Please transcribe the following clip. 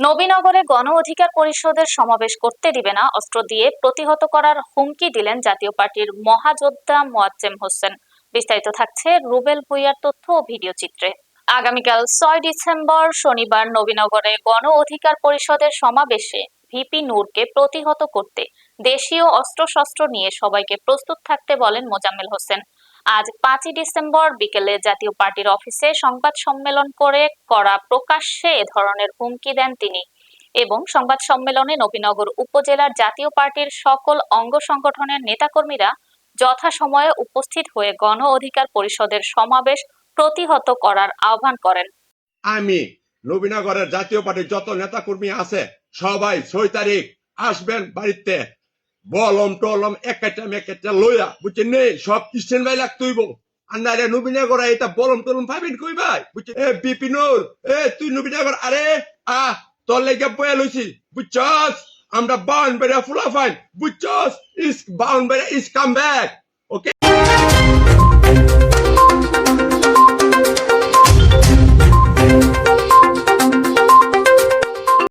নবীনগরে গণ অধিকার পরিষদের সমাবেশ করতে দিবে না অস্ত্র দিয়ে প্রতিহত করার হুমকি দিলেন জাতীয় পার্টির মহাযোদ্ধা মোয়াজ্জেম হোসেন। বিস্তারিত থাকছে রুবেল ভুইয়ার তথ্য ও ভিডিও চিত্রে। আগামীকাল ছয় ডিসেম্বর শনিবার নবীনগরে গণ অধিকার পরিষদের সমাবেশে ভিপি নূরকে প্রতিহত করতে দেশীয় অস্ত্রশস্ত্র নিয়ে সবাইকে প্রস্তুত থাকতে বলেন মোজাম্মেল হোসেন। আজ পাঁচই ডিসেম্বর বিকেলে জাতীয় পার্টির অফিসে সংবাদ সম্মেলন করে করা প্রকাশ্যে এ ধরনের হুমকি দেন তিনি এবং সংবাদ সম্মেলনে নবীনগর উপজেলার জাতীয় পার্টির সকল অঙ্গ সংগঠনের নেতাকর্মীরা যথাসময়ে উপস্থিত হয়ে গণ অধিকার পরিষদের সমাবেশ প্রতিহত করার আহ্বান করেন। আমি নবীনগরের জাতীয় পার্টির যত নেতা কর্মী আছে, সবাই ছয় তারিখ আসবেন বাড়িতে। বলম টলম একটা মেকেটা লইয়া, বুঝছেন নে? সব খ্রিস্টান ভাই লাগতেইব আন্দারে নবীনগর এটা বলম টলম পাবেন কই ভাই? বুঝছে এ বিপিনুর এ, তুই নবীনগর আরে, আ, তোর লেগে বয়া লইছি, বুঝছস? আমরা বাউন বেড়া ফুলা ফাইন, বুঝছস? ইস, বাউন বেড়া ইস কাম ব্যাক।